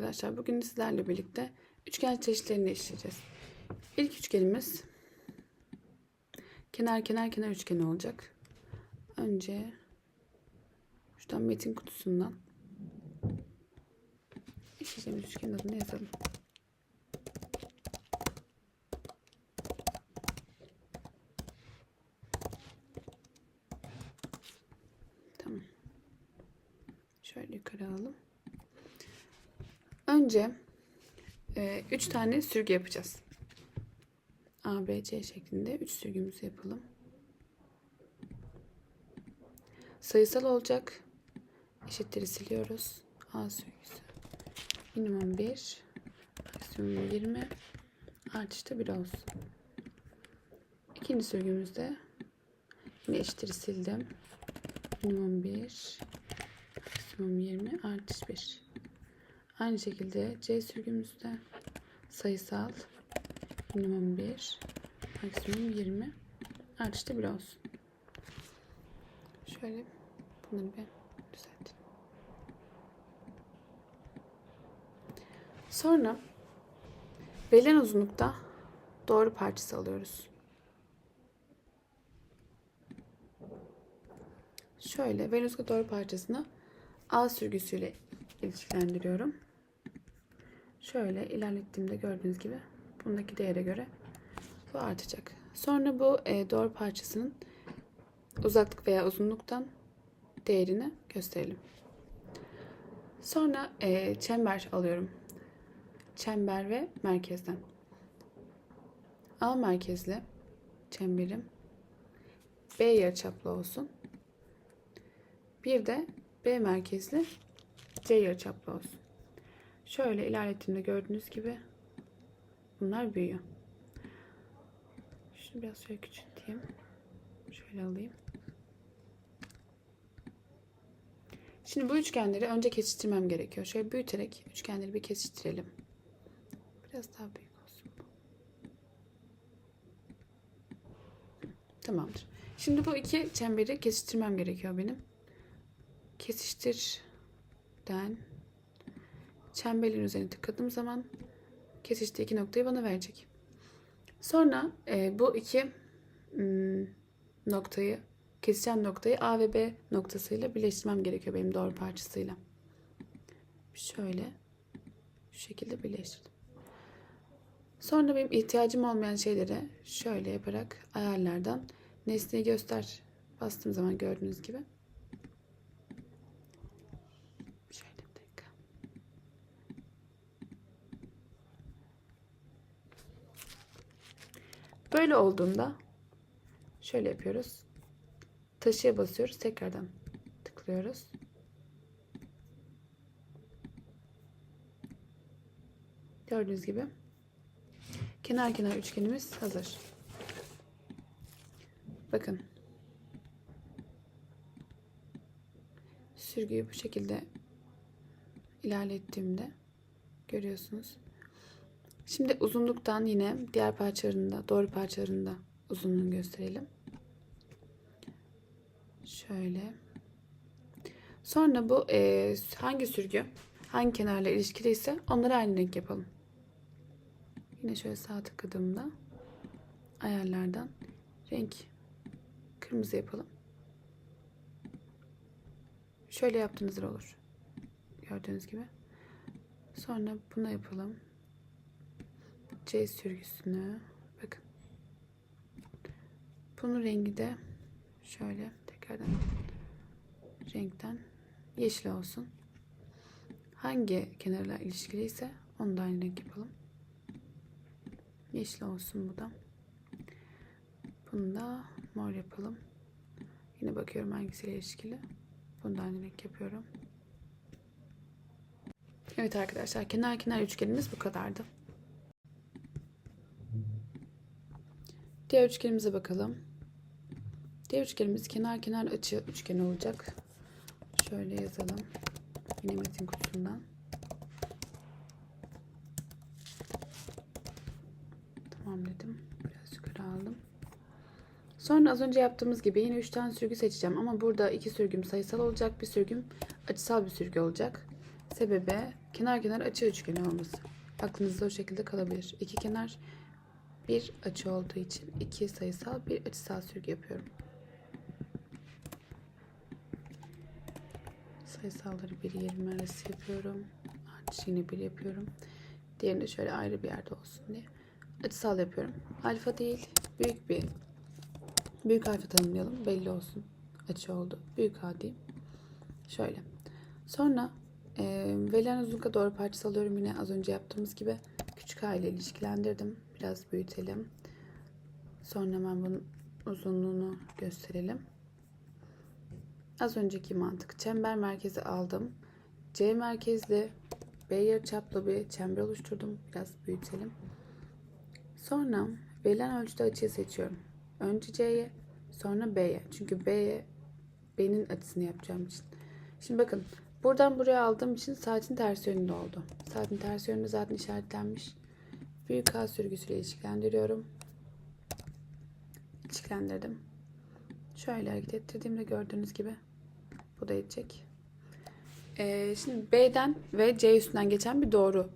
arkadaşlar. Bugün sizlerle birlikte üçgen çeşitlerini işleyeceğiz. İlk üçgenimiz kenar kenar kenar üçgeni olacak. Önce şuradan metin kutusundan işleyeceğimiz üçgenin adını yazalım. Tamam. Şöyle yukarı alalım. Önce 3 tane sürgü yapacağız. A, B, C şeklinde 3 sürgümüzü yapalım. Sayısal olacak. Eşitleri siliyoruz. A sürgüsü. Minimum 1. Maksimum 20. Artışta 1 olsun. İkinci sürgümüzde yine eşitleri sildim. Minimum 1. Maksimum 20. Artış 1. Aynı şekilde C sürgümüzde sayısal minimum 1 maksimum 20 artışta 1 olsun. Şöyle bunları bir düzeltelim. Sonra verilen uzunlukta doğru parçası alıyoruz. Şöyle verilen uzunlukta doğru parçasını A sürgüsüyle ilişkilendiriyorum. Şöyle ilerlettiğimde gördüğünüz gibi bundaki değere göre bu artacak. Sonra bu e, doğru parçasının uzaklık veya uzunluktan değerini gösterelim. Sonra e, çember alıyorum. Çember ve merkezden. A merkezli çemberim B yarıçaplı olsun. Bir de B merkezli C yarıçaplı olsun. Şöyle ilerlettiğimde gördüğünüz gibi bunlar büyüyor. Şunu biraz şöyle küçülteyim. Şöyle alayım. Şimdi bu üçgenleri önce kesiştirmem gerekiyor. Şöyle büyüterek üçgenleri bir kesiştirelim. Biraz daha büyük olsun. Tamamdır. Şimdi bu iki çemberi kesiştirmem gerekiyor benim. Kesiştirden çemberin üzerine tıkladığım zaman kesiştiği iki noktayı bana verecek. Sonra e, bu iki m, noktayı kesişen noktayı A ve B noktasıyla birleştirmem gerekiyor benim doğru parçasıyla. Şöyle şu şekilde birleştirdim. Sonra benim ihtiyacım olmayan şeyleri şöyle yaparak ayarlardan nesneyi göster bastığım zaman gördüğünüz gibi Şöyle bir dakika. Böyle olduğunda şöyle yapıyoruz. Taşıya basıyoruz. Tekrardan tıklıyoruz. Gördüğünüz gibi kenar kenar üçgenimiz hazır. Bakın. Sürgüyü bu şekilde ilerlettiğimde görüyorsunuz. Şimdi uzunluktan yine diğer parçalarında, doğru parçalarında uzunluğunu gösterelim. Şöyle. Sonra bu e, hangi sürgü hangi kenarla ilişkiliyse onları aynı renk yapalım. Yine şöyle sağ tıkladığımda ayarlardan renk kırmızı yapalım. Şöyle yaptığınızda olur. Gördüğünüz gibi. Sonra bunu yapalım. C sürgüsünü bakın. Bunun rengi de şöyle tekrardan renkten yeşil olsun. Hangi kenarla ilişkiliyse onu da aynı renk yapalım. Yeşil olsun bu da. Bunu da mor yapalım. Yine bakıyorum hangisiyle ilişkili. Bunu da aynı renk yapıyorum. Evet arkadaşlar kenar kenar üçgenimiz bu kadardı. Diğer üçgenimize bakalım. Diğer üçgenimiz kenar kenar açı üçgeni olacak. Şöyle yazalım. Yine metin kutusundan. Tamam dedim. Biraz yukarı aldım. Sonra az önce yaptığımız gibi yine 3 tane sürgü seçeceğim. Ama burada iki sürgüm sayısal olacak. Bir sürgüm açısal bir sürgü olacak. Sebebi kenar kenar açı üçgeni olması. Aklınızda o şekilde kalabilir. İki kenar bir açı olduğu için iki sayısal bir açısal sürgü yapıyorum. Sayısalları bir yerime arası yapıyorum. Artı yine bir yapıyorum. Diğerini de şöyle ayrı bir yerde olsun diye. Açısal yapıyorum. Alfa değil. Büyük bir büyük harfi tanımlayalım. Belli olsun. Açı oldu. Büyük A diyeyim. Şöyle. Sonra e, verilen uzunlukla doğru parçası alıyorum. Yine az önce yaptığımız gibi küçük A ile ilişkilendirdim. Biraz büyütelim. Sonra hemen bunun uzunluğunu gösterelim. Az önceki mantık. Çember merkezi aldım. C merkezli B yarıçaplı bir çember oluşturdum. Biraz büyütelim. Sonra verilen ölçüde açıyı seçiyorum. Önce C'ye sonra B'ye. Çünkü B'ye B'nin açısını yapacağım için. Şimdi bakın buradan buraya aldığım için saatin ters yönünde oldu. Saatin ters yönünde zaten işaretlenmiş. Büyük A sürgüsüyle ilişkilendiriyorum. İlişkilendirdim. Şöyle hareket ettirdiğimde gördüğünüz gibi bu da edecek. Ee, şimdi B'den ve C üstünden geçen bir doğru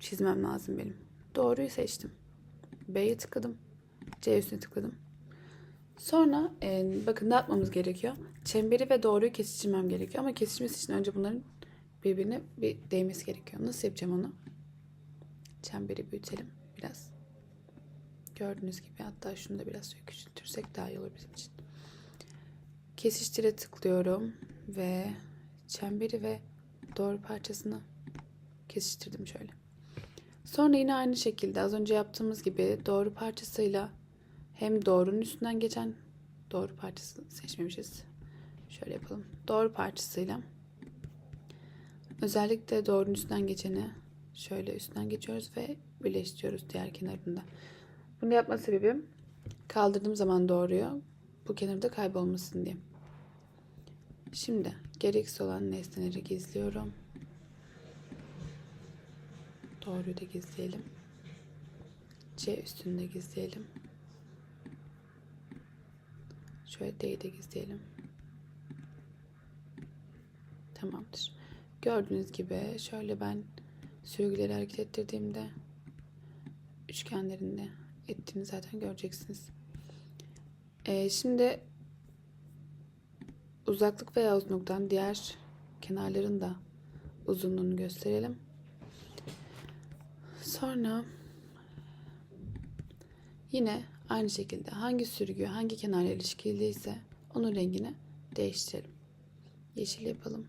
çizmem lazım benim. Doğruyu seçtim. B'ye tıkladım. C üstüne tıkladım. Sonra e, bakın ne yapmamız gerekiyor? Çemberi ve doğruyu kesiştirmem gerekiyor. Ama kesişmesi için önce bunların birbirine bir değmesi gerekiyor. Nasıl yapacağım onu? Çemberi büyütelim biraz. Gördüğünüz gibi hatta şunu da biraz küçültürsek daha iyi olur bizim için. Kesiştire tıklıyorum ve çemberi ve doğru parçasını kesiştirdim şöyle. Sonra yine aynı şekilde az önce yaptığımız gibi doğru parçasıyla hem doğrunun üstünden geçen doğru parçasını seçmemişiz. Şöyle yapalım. Doğru parçasıyla özellikle doğrunun üstünden geçeni şöyle üstünden geçiyoruz ve birleştiriyoruz diğer kenarında. Bunu yapma sebebim kaldırdığım zaman doğruyu bu kenarda kaybolmasın diye. Şimdi gereksiz olan nesneleri gizliyorum. Doğruyu da gizleyelim. C üstünde gizleyelim. Şöyle D'yi de gizleyelim. Tamamdır. Gördüğünüz gibi şöyle ben sürgüleri hareket ettirdiğimde üçgenlerinde ettiğini zaten göreceksiniz. Ee, şimdi uzaklık veya uzunluktan diğer kenarların da uzunluğunu gösterelim. Sonra yine aynı şekilde hangi sürgü hangi kenarla ilişkiliyse onun rengini değiştirelim. Yeşil yapalım.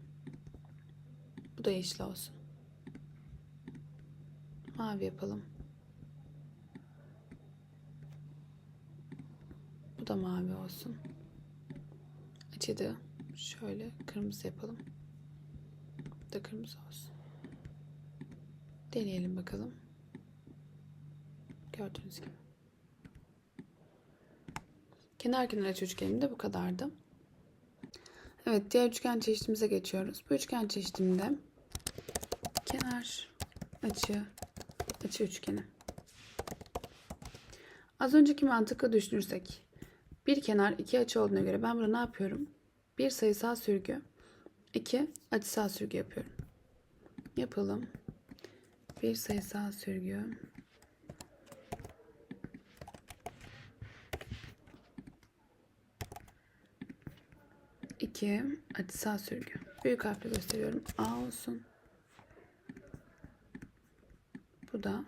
Bu da yeşil olsun. Mavi yapalım. Bu da mavi olsun. Açıda şöyle kırmızı yapalım. Bu da kırmızı olsun. Deneyelim bakalım. Gördüğünüz gibi. Kenar kenar açı üçgenim de bu kadardı. Evet diğer üçgen çeşitimize geçiyoruz. Bu üçgen çeşitimde kenar açı açı üçgeni. Az önceki mantıkla düşünürsek bir kenar iki açı olduğuna göre ben burada ne yapıyorum? Bir sayısal sürgü, iki açısal sürgü yapıyorum. Yapalım. Bir sayısal sürgü. İki açısal sürgü. Büyük harfle gösteriyorum. A olsun. Bu da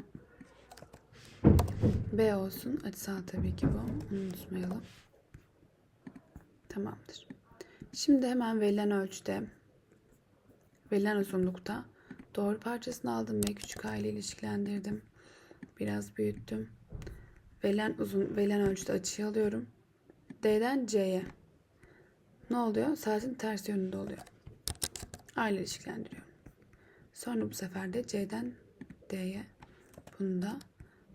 B olsun. Açısal tabii ki bu. Onu unutmayalım. Tamamdır. Şimdi hemen verilen ölçüde verilen uzunlukta doğru parçasını aldım ve küçük a ile ilişkilendirdim. Biraz büyüttüm. Verilen uzun verilen ölçüde açıyı alıyorum. D'den C'ye. Ne oluyor? Saatin ters yönünde oluyor. A ile ilişkilendiriyorum. Sonra bu sefer de C'den D'ye. Bunu da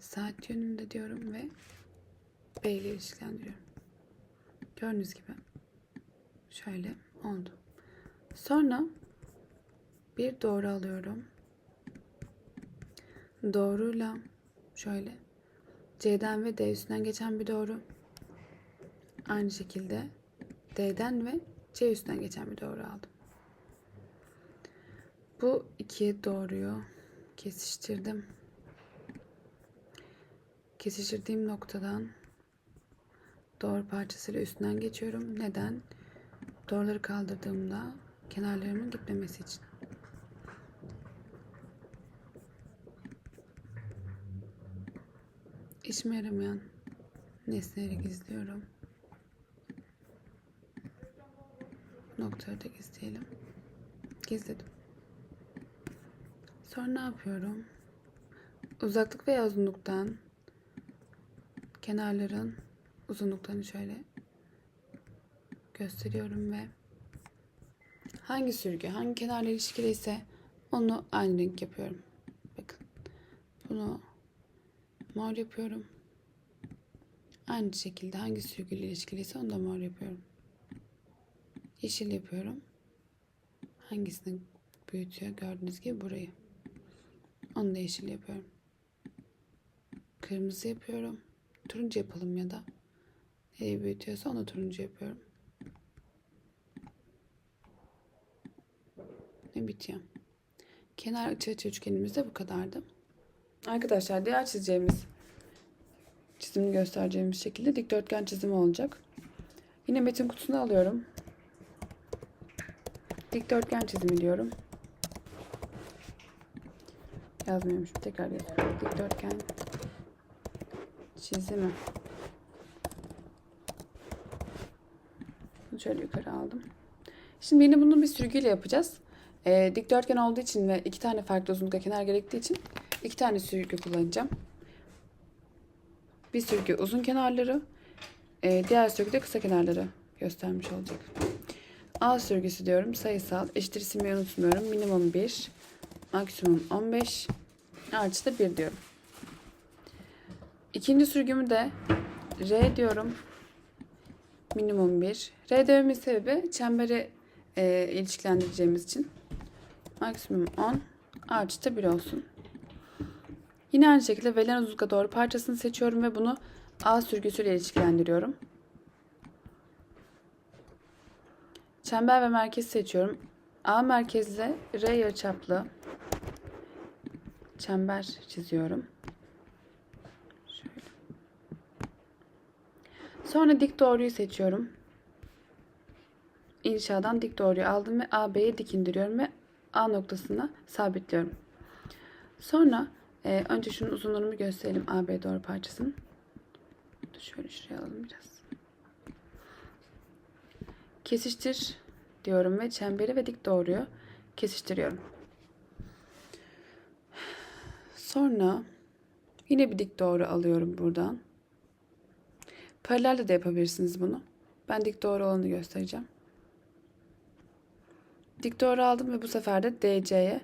saat yönünde diyorum ve B ile ilişkilendiriyorum. Gördüğünüz gibi şöyle oldu. Sonra bir doğru alıyorum. Doğruyla şöyle C'den ve D üstünden geçen bir doğru. Aynı şekilde D'den ve C üstünden geçen bir doğru aldım. Bu ikiye doğruyu kesiştirdim. Kesiştirdiğim noktadan doğru parçasıyla üstünden geçiyorum. Neden? Doğruları kaldırdığımda kenarlarımın gitmemesi için. İşime yaramayan nesneleri gizliyorum. Noktaları da gizleyelim. Gizledim. Sonra ne yapıyorum? Uzaklık veya uzunluktan kenarların uzunluklarını şöyle gösteriyorum ve hangi sürgü, hangi kenarla ilişkiliyse onu aynı renk yapıyorum. Bakın. Bunu mor yapıyorum. Aynı şekilde hangi sürgüyle ilişkiliyse onu da mor yapıyorum. Yeşil yapıyorum. Hangisini büyütüyor gördüğünüz gibi burayı. Onu da yeşil yapıyorum. Kırmızı yapıyorum. Turuncu yapalım ya da neyi büyütüyorsa onu turuncu yapıyorum. Ve bitiyor. Kenar açı açı üçgenimiz de bu kadardı. Arkadaşlar diğer çizeceğimiz çizimini göstereceğimiz şekilde dikdörtgen çizimi olacak. Yine metin kutusunu alıyorum. Dikdörtgen çizimi diyorum. Yazmıyormuş. Tekrar yazıyorum. Dikdörtgen çizimi. Şöyle yukarı aldım. Şimdi yine bunu bir sürgüyle yapacağız. Ee, dikdörtgen olduğu için ve iki tane farklı uzunlukta kenar gerektiği için iki tane sürgü kullanacağım. Bir sürgü uzun kenarları, e, diğer sürgü de kısa kenarları göstermiş olacak. A sürgüsü diyorum. Sayısal. Eşittir silmeyi unutmuyorum. Minimum 1. Maksimum 15. Artı da 1 diyorum. İkinci sürgümü de R diyorum. Minimum 1. R dememin sebebi çemberi e, ilişkilendireceğimiz için. Maksimum 10. Artı da 1 olsun. Yine aynı şekilde verilen uzunluğa doğru parçasını seçiyorum ve bunu A sürgüsüyle ilişkilendiriyorum. Çember ve merkez seçiyorum. A merkezle R yarıçaplı çember çiziyorum. Şöyle. Sonra dik doğruyu seçiyorum. İnşadan dik doğruyu aldım ve AB'ye dik indiriyorum ve A noktasına sabitliyorum. Sonra e, önce şunun uzunluğunu gösterelim AB doğru parçasının. Şöyle şuraya alalım biraz. Kesiştir diyorum ve çemberi ve dik doğruyu kesiştiriyorum. Sonra yine bir dik doğru alıyorum buradan. Paralelde de yapabilirsiniz bunu. Ben dik doğru olanı göstereceğim. Dik doğru aldım ve bu sefer de DC'ye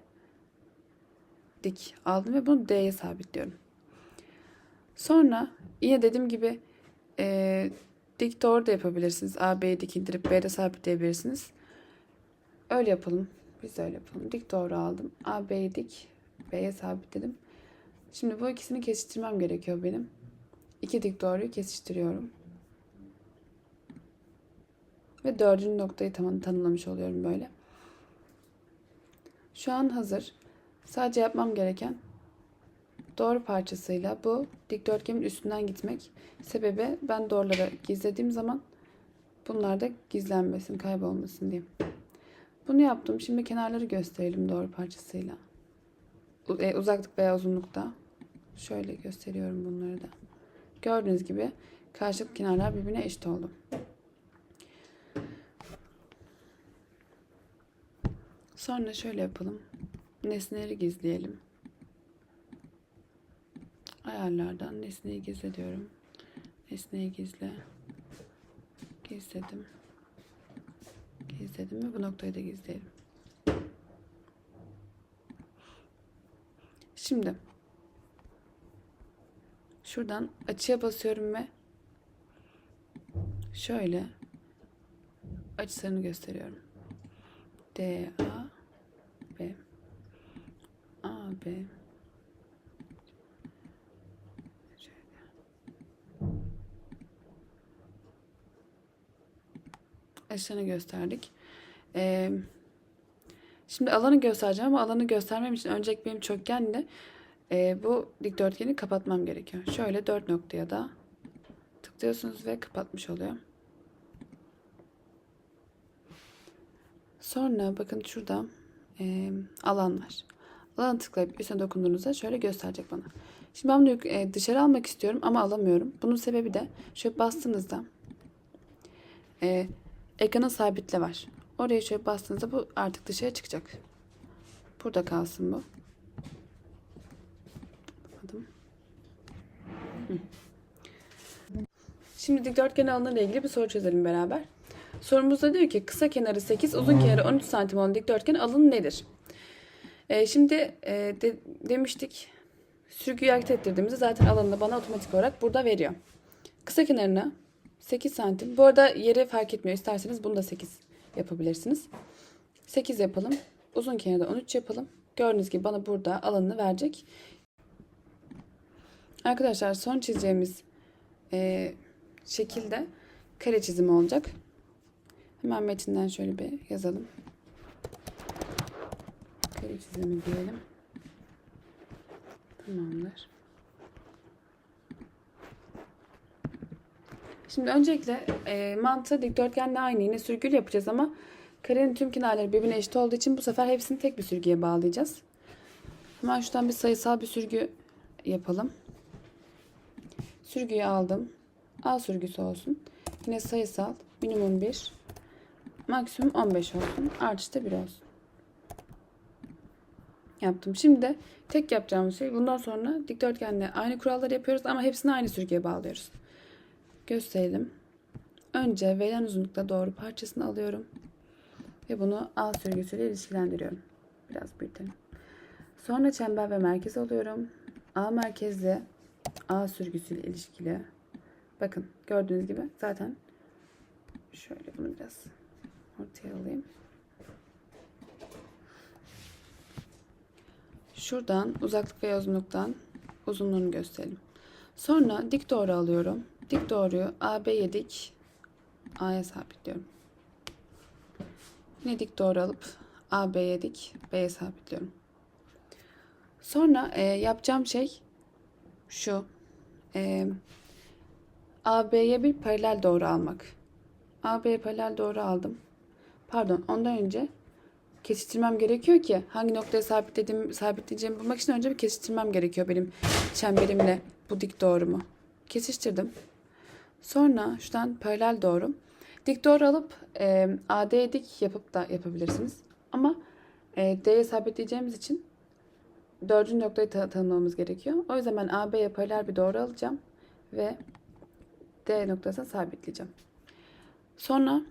dik aldım ve bunu D'ye sabitliyorum. Sonra yine dediğim gibi e, dik doğru da yapabilirsiniz. A, B'yi dik indirip B'de sabitleyebilirsiniz. Öyle yapalım. Biz öyle yapalım. Dik doğru aldım. A, B'yi dik. B'ye sabitledim. Şimdi bu ikisini kesiştirmem gerekiyor benim. İki dik doğruyu kesiştiriyorum. Ve dördüncü noktayı tam tanımlamış oluyorum böyle. Şu an hazır. Sadece yapmam gereken doğru parçasıyla bu dikdörtgenin üstünden gitmek. Sebebi ben doğruları gizlediğim zaman bunlar da gizlenmesin, kaybolmasın diye. Bunu yaptım. Şimdi kenarları gösterelim doğru parçasıyla. E, uzaklık veya uzunlukta. Şöyle gösteriyorum bunları da. Gördüğünüz gibi karşılıklı kenarlar birbirine eşit oldu. Sonra şöyle yapalım. Nesneleri gizleyelim. Ayarlardan nesneyi gizle diyorum. Nesneyi gizle. Gizledim. Gizledim ve bu noktayı da gizleyelim. Şimdi şuradan açıya basıyorum ve şöyle açılarını gösteriyorum. D A B A B açılarını gösterdik. Ee, Şimdi alanı göstereceğim ama alanı göstermem için öncelikle benim çokgenle e, bu dikdörtgeni kapatmam gerekiyor. Şöyle dört noktaya da tıklıyorsunuz ve kapatmış oluyor. Sonra bakın şurada e, alan var. Alanı tıklayıp üstüne dokunduğunuzda şöyle gösterecek bana. Şimdi ben bunu e, dışarı almak istiyorum ama alamıyorum. Bunun sebebi de şöyle bastığınızda e, ekranın sabitle var. Oraya şöyle bastığınızda bu artık dışarı çıkacak. Burada kalsın bu. Şimdi dikdörtgen alanıyla ilgili bir soru çözelim beraber. Sorumuzda diyor ki kısa kenarı 8, uzun kenarı 13 santim olan dikdörtgen alanı nedir? Ee, şimdi e, de- demiştik sürgüyü hareket ettirdiğimizde zaten alanını bana otomatik olarak burada veriyor. Kısa kenarına 8 santim. Bu arada yeri fark etmiyor. İsterseniz bunu da 8 yapabilirsiniz. 8 yapalım. Uzun kenarda 13 yapalım. Gördüğünüz gibi bana burada alanını verecek. Arkadaşlar son çizeceğimiz e, şekilde kare çizimi olacak. Hemen metinden şöyle bir yazalım. Kare çizimi diyelim. Tamamdır. Şimdi öncelikle e, mantığı dikdörtgenle aynı yine sürgülü yapacağız ama karenin tüm kenarları birbirine eşit olduğu için bu sefer hepsini tek bir sürgüye bağlayacağız. Hemen şuradan bir sayısal bir sürgü yapalım. Sürgüyü aldım. A sürgüsü olsun. Yine sayısal minimum 1 maksimum 15 olsun. Artış da 1 olsun. Yaptım. Şimdi de tek yapacağımız şey bundan sonra dikdörtgenle aynı kuralları yapıyoruz ama hepsini aynı sürgüye bağlıyoruz. Gösterelim. Önce verilen uzunlukta doğru parçasını alıyorum. Ve bunu A sürgüsüyle ilişkilendiriyorum. Biraz büyütelim. Sonra çember ve merkez alıyorum. A merkezli A sürgüsüyle ilişkili. Bakın gördüğünüz gibi zaten şöyle bunu biraz ortaya alayım. Şuradan uzaklık ve uzunluktan uzunluğunu gösterelim. Sonra dik doğru alıyorum. Dik doğruyu AB'ye dik A'ya sabitliyorum. Yine dik doğru alıp AB'ye dik B'ye sabitliyorum. Sonra e, yapacağım şey şu. E, AB'ye bir paralel doğru almak. AB'ye paralel doğru aldım. Pardon ondan önce kesiştirmem gerekiyor ki hangi noktaya sabitlediğim, sabitleyeceğimi bulmak için önce bir kesiştirmem gerekiyor benim çemberimle bu dik doğrumu. Kesiştirdim. Sonra şuradan paralel doğru. Dik doğru alıp e, AD'ye dik yapıp da yapabilirsiniz. Ama e, D'ye sabitleyeceğimiz için dördüncü noktayı ta- tanımlamamız gerekiyor. O yüzden ben AB'ye paralel bir doğru alacağım ve D noktasına sabitleyeceğim. Sonra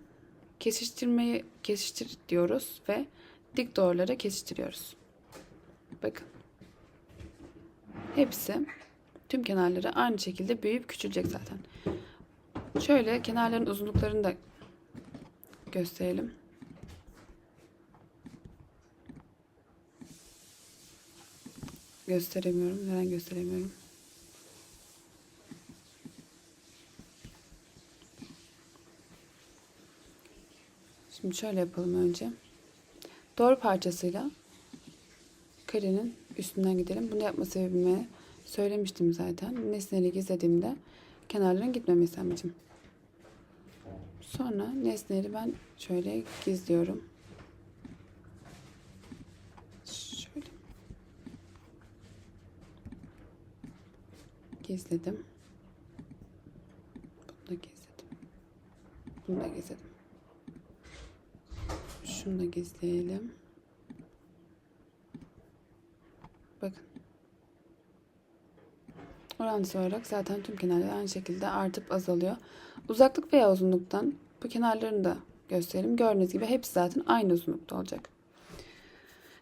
kesiştirmeyi kesiştir diyoruz ve dik doğruları kesiştiriyoruz. Bakın. Hepsi tüm kenarları aynı şekilde büyüyüp küçülecek zaten. Şöyle kenarların uzunluklarını da gösterelim. Gösteremiyorum. Neden gösteremiyorum? Şimdi şöyle yapalım önce. Doğru parçasıyla karenin üstünden gidelim. Bunu yapma sebebimi söylemiştim zaten. Nesneleri gizlediğimde kenarların gitmemesi amacım. Sonra nesneleri ben şöyle gizliyorum. Şöyle. Gizledim. Bunu da gizledim. Bunu da gizledim. Şunu da gizleyelim. Bakın. Orantısı olarak zaten tüm kenarlar aynı şekilde artıp azalıyor. Uzaklık veya uzunluktan bu kenarlarını da gösterelim. Gördüğünüz gibi hepsi zaten aynı uzunlukta olacak.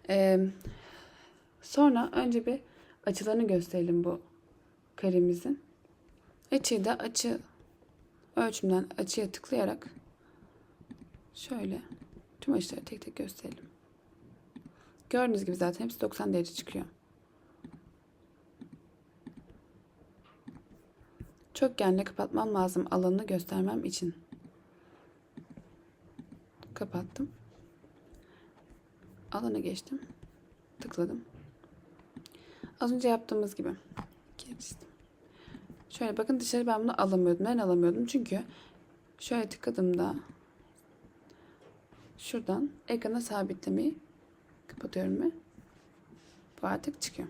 Ee, sonra önce bir açılarını gösterelim bu karemizin. Açıyı da açı ölçümden açıya tıklayarak şöyle tüm açıları tek tek gösterelim. Gördüğünüz gibi zaten hepsi 90 derece çıkıyor. Çokgenle kapatmam lazım alanını göstermem için. Kapattım. alana geçtim. Tıkladım. Az önce yaptığımız gibi. Geçtim. Şöyle bakın dışarı ben bunu alamıyordum. Ben alamıyordum çünkü şöyle tıkladığımda şuradan ekrana sabitlemeyi kapatıyorum ve bu artık çıkıyor.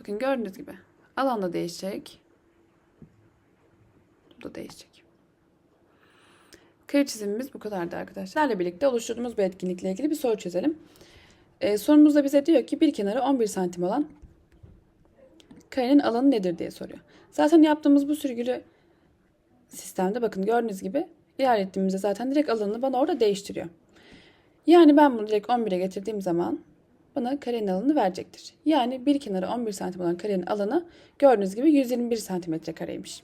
Bakın gördüğünüz gibi alan da değişecek. Bu da değişecek. Kare çizimimiz bu kadardı arkadaşlar. Sizlerle birlikte oluşturduğumuz bu etkinlikle ilgili bir soru çözelim. Ee, sorumuzda bize diyor ki bir kenarı 11 santim olan karenin alanı nedir diye soruyor. Zaten yaptığımız bu sürgülü sistemde bakın gördüğünüz gibi ilerlettiğimizde zaten direkt alanını bana orada değiştiriyor. Yani ben bunu direkt 11'e getirdiğim zaman bana karenin alanını verecektir. Yani bir kenarı 11 santim olan karenin alanı gördüğünüz gibi 121 santimetre kareymiş.